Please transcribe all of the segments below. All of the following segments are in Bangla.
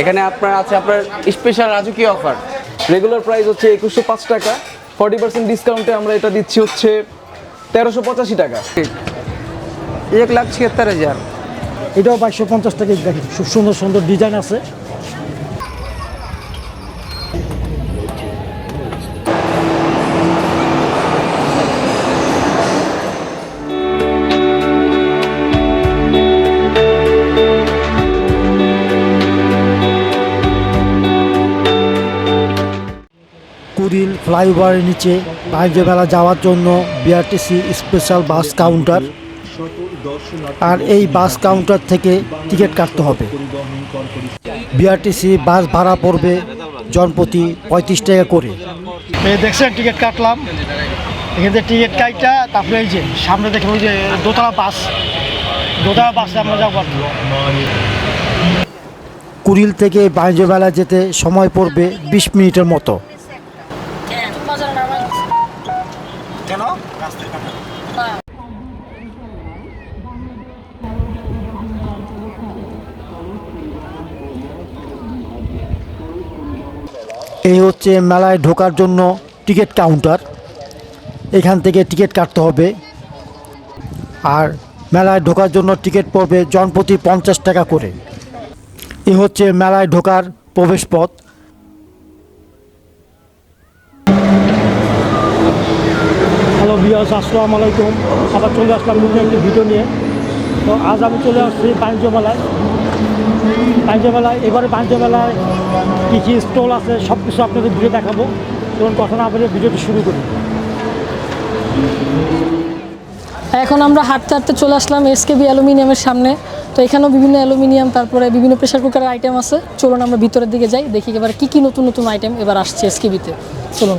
এখানে আপনার আছে আপনার স্পেশাল রাজকীয় অফার রেগুলার প্রাইস হচ্ছে একুশশো পাঁচ টাকা। ফর্টি পার্সেন্ট ডিসকাউন্টে আমরা এটা দিচ্ছি হচ্ছে তেরোশো পঁচাশি টাকা। এক লাখ ছিয়াত্তর হাজার। এটাও বাইশশো পঞ্চাশ টাকা খুব সুন্দর সুন্দর ডিজাইন আছে। কুড়িল ফ্লাইওভারের নিচে মেলা যাওয়ার জন্য বিআরটিসি স্পেশাল বাস কাউন্টার আর এই বাস কাউন্টার থেকে টিকিট কাটতে হবে। বিআরটিসি বাস ভাড়া পড়বে জনপ্রতি পঁয়ত্রিশ টাকা করে। দেখছেন টিকিট কাটলাম। এখান থেকে টিকিট কাইটা তারপরে এই যে সামনে দেখেন ওই যে দোতলা বাস। দোতলা বাসে আমরা যাব কুড়িল থেকে বাণিজ্য মেলা যেতে সময় পড়বে বিশ মিনিটের মতো। এই হচ্ছে মেলায় ঢোকার জন্য টিকিট কাউন্টার। এখান থেকে টিকিট কাটতে হবে। আর মেলায় ঢোকার জন্য টিকিট পড়বে জনপ্রতি পঞ্চাশ টাকা করে। এ হচ্ছে মেলায় ঢোকার প্রবেশ পথ হ্যালো বিয়াস আসসালামু আলাইকুম। আবার চলে আসলাম একটি ভিডিও নিয়ে। তো আজ আমি চলে আসছি বাণিজ্য মেলায়। মেলায় এবারে মেলায় কী কী স্টল আছে সব কিছু আপনাদের ভিডিও দেখাবো। তখন কথা না বলে ভিডিওটি শুরু করি। এখন আমরা হাঁটতে হাঁটতে চলে আসলাম এসকেবি অ্যালুমিনিয়ামের সামনে। তো এখানেও বিভিন্ন অ্যালুমিনিয়াম তারপরে বিভিন্ন প্রেশার কুকারের আইটেম আছে। চলুন আমরা ভিতরের দিকে যাই দেখি এবার কী কী নতুন নতুন আইটেম এবার আসছে এসকেবিতে চলুন।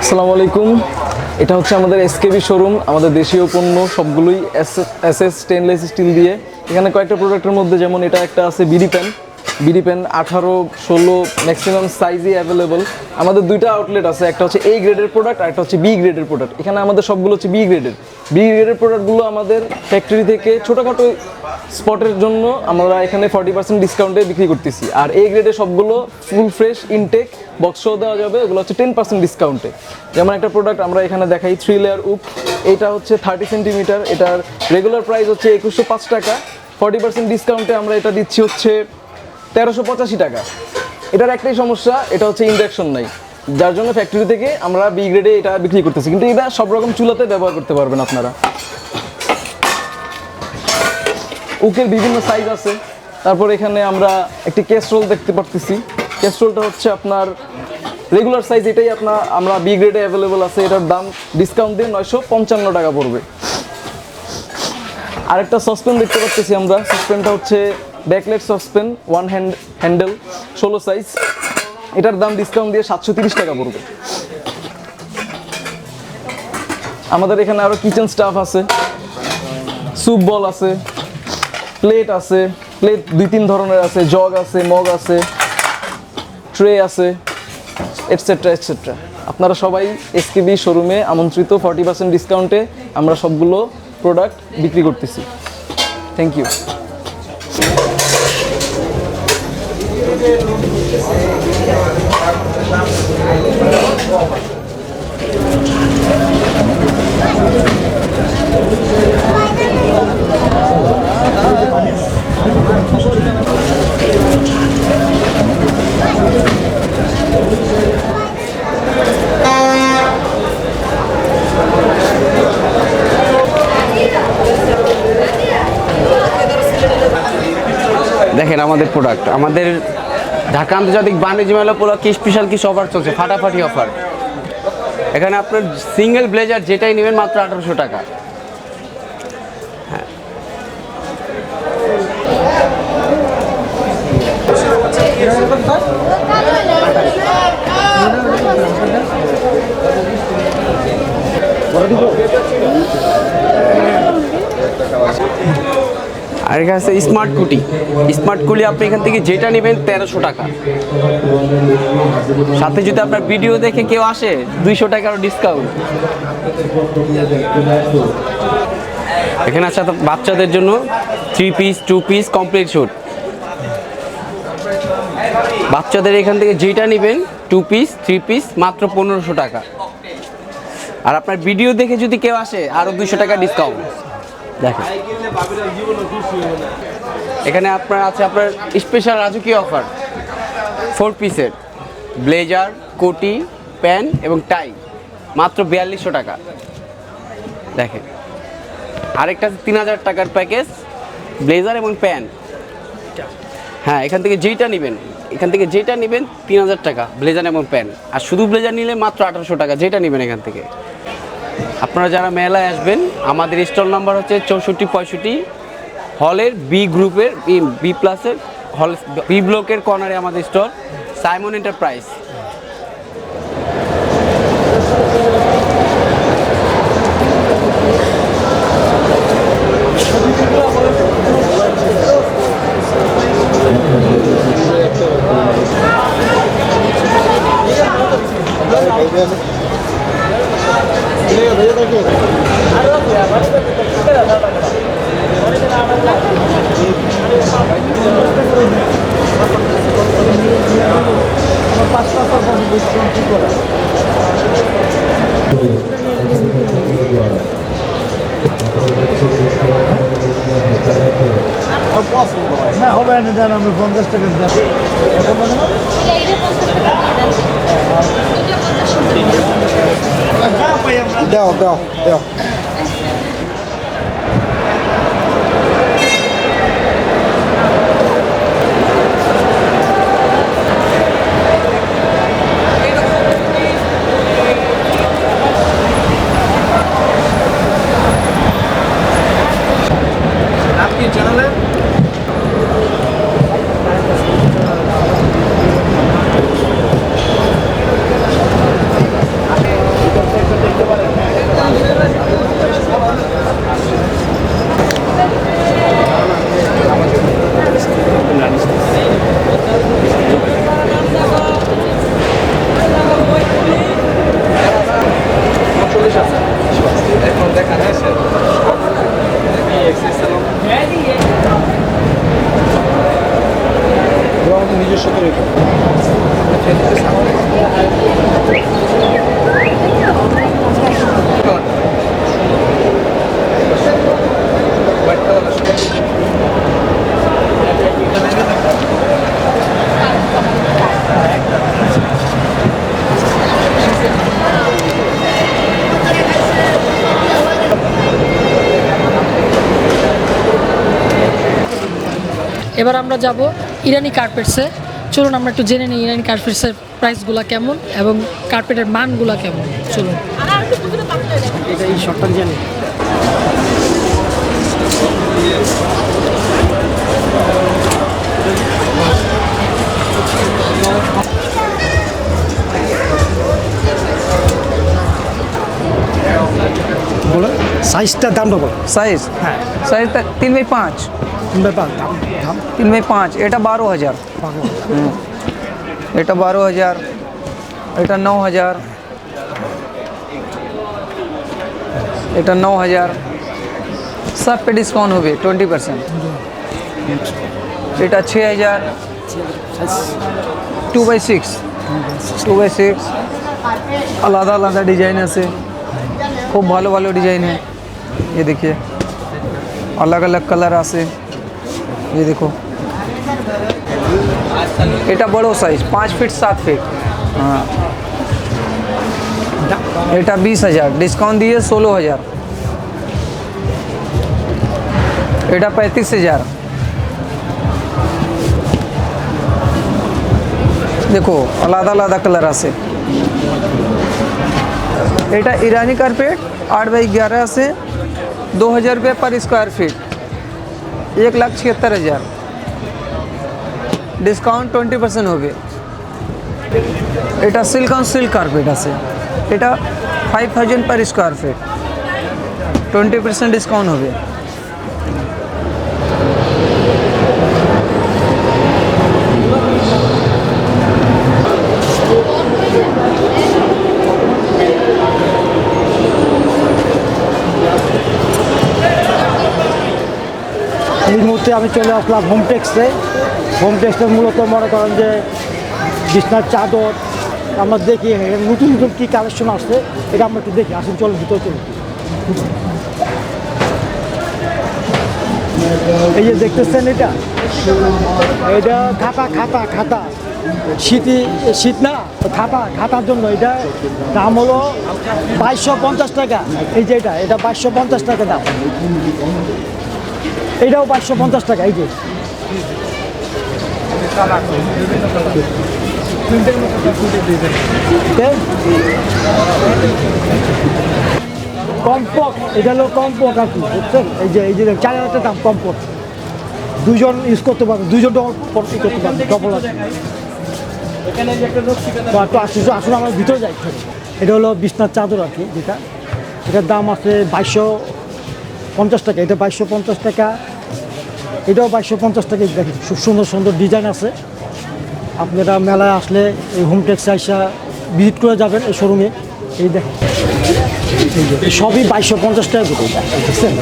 আসসালামু আলাইকুম এটা হচ্ছে আমাদের এসকেবি শোরুম আমাদের দেশীয় পণ্য, সবগুলোই এস এস স্টেনলেস স্টিল দিয়ে। এখানে কয়েকটা প্রোডাক্টের মধ্যে যেমন এটা একটা আছে বিডি পেন বিডি পেন আঠারো, ষোলো ম্যাক্সিমাম সাইজই অ্যাভেলেবল আমাদের দুইটা আউটলেট আছে, একটা হচ্ছে এই গ্রেডের প্রোডাক্ট আর একটা হচ্ছে বি গ্রেডের প্রোডাক্ট এখানে আমাদের সবগুলো হচ্ছে বি গ্রেডের বি গ্রেডের প্রোডাক্টগুলো আমাদের ফ্যাক্টরি থেকে ছোটোখাটো স্পটের জন্য আমরা এখানে ফর্টি পার্সেন্ট ডিসকাউন্টে বিক্রি করতেছি। আর এই গ্রেডের সবগুলো ফুল ফ্রেশ ইনটেক বক্সও দেওয়া যাবে, ওগুলো হচ্ছে টেন পার্সেন্ট ডিসকাউন্টে যেমন একটা প্রোডাক্ট আমরা এখানে দেখাই থ্রি লেয়ার উপ এটা হচ্ছে থার্টি সেন্টিমিটার এটার রেগুলার প্রাইস হচ্ছে একুশশো পাঁচ টাকা। ফর্টি পার্সেন্ট ডিসকাউন্টে আমরা এটা দিচ্ছি হচ্ছে তেরোশো পঁচাশি টাকা। এটার একটাই সমস্যা, এটা হচ্ছে ইন্ডাকশন নাই। যার জন্য ফ্যাক্টরি থেকে আমরা বি গ্রেডে এটা বিক্রি করতেছি। কিন্তু এটা সব রকম চুলাতে ব্যবহার করতে পারবেন আপনারা। উকের বিভিন্ন সাইজ আছে। তারপর এখানে আমরা একটি ক্যাস্ট্রোল দেখতে পারতেছি। ক্যাস্ট্রোলটা হচ্ছে আপনার রেগুলার সাইজ এটাই আপনার আমরা বি গ্রেডে অ্যাভেলেবল আছে। এটার দাম ডিসকাউন্ট দিয়ে নয়শো পঞ্চান্ন টাকা পড়বে। আরেকটা সসপেন দেখতে পাচ্ছি আমরা। সসপেনটা হচ্ছে bakelite saucepan one hand handle ষোলো সাইজ এটার দাম ডিসকাউন্ট দিয়ে সাতশো তিরিশ টাকা পড়বে। আমাদের এখানে আরও কিচেন স্টাফ আছে। স্যুপ বল আছে। প্লেট আছে। প্লেট দুই তিন ধরনের আছে। জগ আছে মগ আছে। ট্রে আছে এটসেট্রা এটসেট্রা আপনারা সবাই এসকেবি শোরুমে আমন্ত্রিত ফর্টি পার্সেন্ট ডিসকাউন্টে আমরা সবগুলো প্রোডাক্ট বিক্রি করতেছি। থ্যাংক ইউ দেখেন আমাদের প্রোডাক্ট আমাদের ঢাকা আন্তর্জাতিক বাণিজ্য মেলা উপলক্ষে স্পেশাল কিছু অফার চলছে, ফাটাফাটি অফার এখানে আপনার সিঙ্গেল ব্লেজার যেটাই নেবেন মাত্র আঠারোশো টাকা। আর এখানে আছে স্মার্ট কুটি। স্মার্ট কুলি আপনি এখান থেকে যেটা নেবেন তেরোশো টাকা। সাথে যদি আপনার ভিডিও দেখে কেউ আসে, দুইশো টাকারও ডিসকাউন্ট এখানে আছে বাচ্চাদের জন্য three piece two piece complete suit বাচ্চাদের এখান থেকে যেটা নেবেন টু পিস থ্রি পিস মাত্র পনেরোশো টাকা। আর আপনার ভিডিও দেখে যদি কেউ আসে আরও দুইশো টাকা ডিসকাউন্ট দেখেন। এখানে আপনার আছে আপনার স্পেশাল রাজকীয় অফার ফোর পিসের ব্লেজার কোটি প্যান্ট এবং টাই মাত্র বিয়াল্লিশশো টাকা। দেখেন। আরেকটা আছে তিন হাজার টাকার প্যাকেজ ব্লেজার এবং প্যান্ট হ্যাঁ এখান থেকে যেইটা নেবেন এখান থেকে যেটা নেবেন তিন হাজার টাকা ব্লেজার এবং প্যান্ট আর শুধু ব্লেজার নিলে মাত্র আঠারোশো টাকা যেটা নেবেন এখান থেকে। আপনারা যারা মেলায় আসবেন, আমাদের স্টল নাম্বার হচ্ছে চৌষট্টি, পঁয়ষট্টি, হলের বি গ্রুপের বি প্লাসের হল বি ব্লকের কর্নারে আমাদের স্টল সাইমন এন্টারপ্রাইজ না হবে না দেন আমি পঞ্চাশ টাকা দেন দাও। এবার আমরা যাব ইরানি কার্পেটসে চলুন আমরা একটু জেনে নিই ইরানি কার্পেটসের প্রাইসগুলো কেমন এবং কার্পেটের মানগুলো কেমন? চলুন। সাইজটা দাম বলো সাইজ হ্যাঁ সাইজটা তিন বাই পাঁচ তিন বাই পাঁচ দাম দাম তিন বাই পাঁচ এটা 12000 এটা 12000 এটা 9000 এটা 9000 সব পে ডিসকাউন্ট হবে 20% এটা 6000 2 two by six two by six আলাদা আলাদা ডিজাইন আছে খুব ভালো ভালো ডিজাইন হ্যাঁ ये देखिए अलग अलग कलर आसे। ये देखो। ये बड़ो साइज़ पाँच फिट सात फिट हाँ। बीस हज़ार डिस्काउंट दिए सोलह हज़ार। एटा पैंतीस हज़ार। देखो अलग अलग कलर आसे। एटा ईरानी कारपेट, आठ बाई ग्यारह से दो हज़ार रुपये पर स्क्वायर फीट एक लाख छिहत्तर हज़ार ডিসকাউন্ট টোয়েন্টি পার্সেন্ট হবে এটা সিল্ক অন সিল্ক কার্পেট আছে এটা five thousand per square feet twenty percent discount হবে মুহূর্তে আমি চলে আসলাম হোম টেক্সে হোম টেক্সে মূলত মনে করেন যে বিছনার চাদর, আমরা দেখি নতুন নতুন কী কালেকশন আসছে, এটা আমরা একটু দেখি। আসুন চলো ভিতরে চলো এই যে দেখতেছেন এটা? এটা খাতা খাতা খাতা। শীতই শীত না? খাতা, খাতার জন্য এটা। দাম হলো বাইশশো পঞ্চাশ টাকা। এই যে এটা এটা বাইশশো পঞ্চাশ টাকা দাম। এটাও পাঁচশো পঞ্চাশ টাকা, এই যে। কম্পক, এটা হলো কম্পক আর কি, বুঝছেন? এই যে এই যে চার হাজার দাম কম্পক। দুজন ইউজ করতে পারবে দুজন করতে পারবে ডবল আছে। তো আসুন আমার ভিতরে যাই। এটা হলো বিছনার চাদর আর কি, যেটা। এটার দাম আছে বাইশশো পঞ্চাশ টাকা, এটা বাইশশো পঞ্চাশ টাকা, এটাও বাইশশো পঞ্চাশ টাকা। দেখেন, খুব সুন্দর সুন্দর ডিজাইন আছে। আপনারা মেলায় আসলে এই হোম টেক্সে আসা ভিজিট করে যাবেন এই শোরুমে এই দেখেন সবই বাইশশো পঞ্চাশ টাকা করে। দেখছেন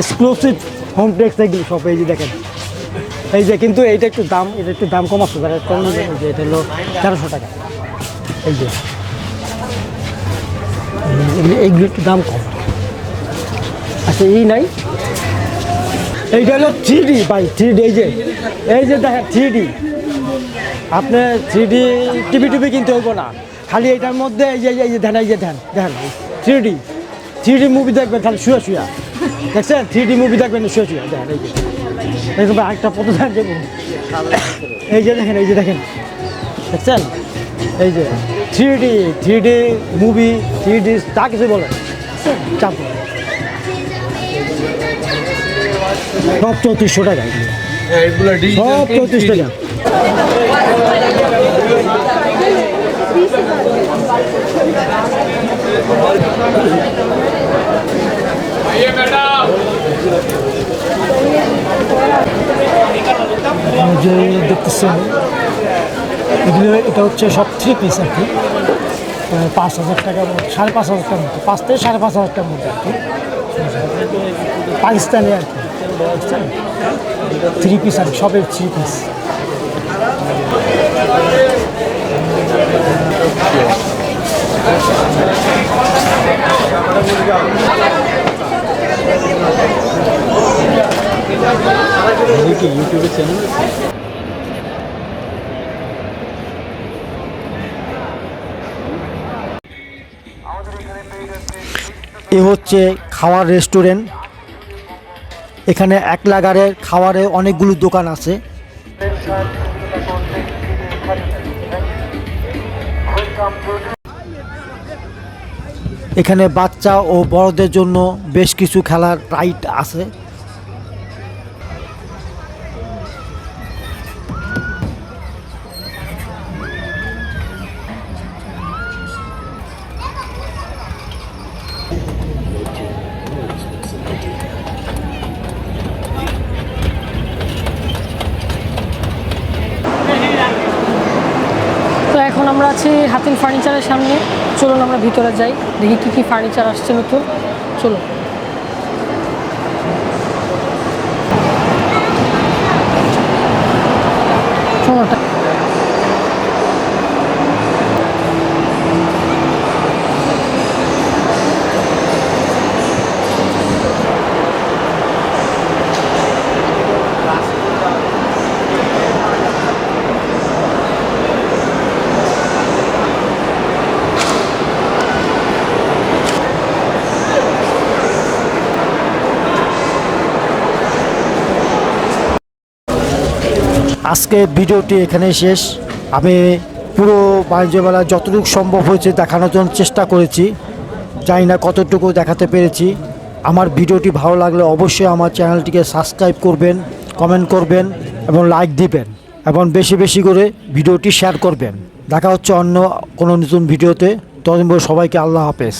এক্সক্লুসিভ হোম টেক্স এগুলো সব, এই যে দেখেন। এই যে কিন্তু এইটা একটু দাম, এটা একটু দাম কম আছে, যারা কম যে এটা হলো তেরোশো টাকা। এই যে, এই- এইগুলো একটু দাম কম। আচ্ছা এই নাই। এইটা হলো থ্রি ডি ভাই থ্রি ডি এই যে এই যে দেখেন থ্রি ডি আপনি থ্রি ডি টিভি টিভি কিনতে হইব না। খালি এটার মধ্যে এই যে এই যে ধ্যান এই যে ধ্যান দেখেন three D three D movie দেখবেন, খালি শুয়ে, শুয়া। দেখছেন? থ্রি ডি মুভি দেখবেন, শুয়ে, শুয়া। দেখেন এই যে। দেখবেন কত ধ্যান দেবো। এই যে দেখেন, এই যে দেখেন। দেখছেন? এই যে three D three D movie three D যা কিছু বলে চাপ সব চৌত্রিশশো টাকা সব চৌত্রিশ টাকা। যে দেখতেছেন এটা হচ্ছে সব থ্রি পিস আর কি। পাঁচ হাজার টাকার মধ্যে, সাড়ে পাঁচ হাজার টাকার মধ্যে, পাঁচ থেকে সাড়ে পাঁচ হাজার টাকার মধ্যে আর কি। পাকিস্তানি আর কি। থ্রি পিস আর সবের থ্রি পিস এ হচ্ছে খাওয়ার রেস্টুরেন্ট এখানে এক লাগারের খাওয়ারে অনেকগুলো দোকান আছে। এখানে বাচ্চা ও বড়দের জন্য বেশ কিছু খেলার রাইড আছে। হাতের হাতিল ফার্নিচারের সামনে। চলুন আমরা ভিতরে যাই, দেখি কী কী ফার্নিচার আসছে নতুন। চলুন। আজকে ভিডিওটি এখানে শেষ। আমি পুরো বাণিজ্য মেলা যতটুকু সম্ভব হয়েছে দেখানোর জন্য চেষ্টা করেছি। জানি না কতটুকু দেখাতে পেরেছি। আমার ভিডিওটি ভালো লাগলে অবশ্যই আমার চ্যানেলটিকে সাবস্ক্রাইব করবেন, কমেন্ট করবেন এবং লাইক দিবেন এবং বেশি বেশি করে ভিডিওটি শেয়ার করবেন। দেখা হচ্ছে অন্য কোনো নতুন ভিডিওতে। তখন সবাইকে আল্লাহ হাফেজ।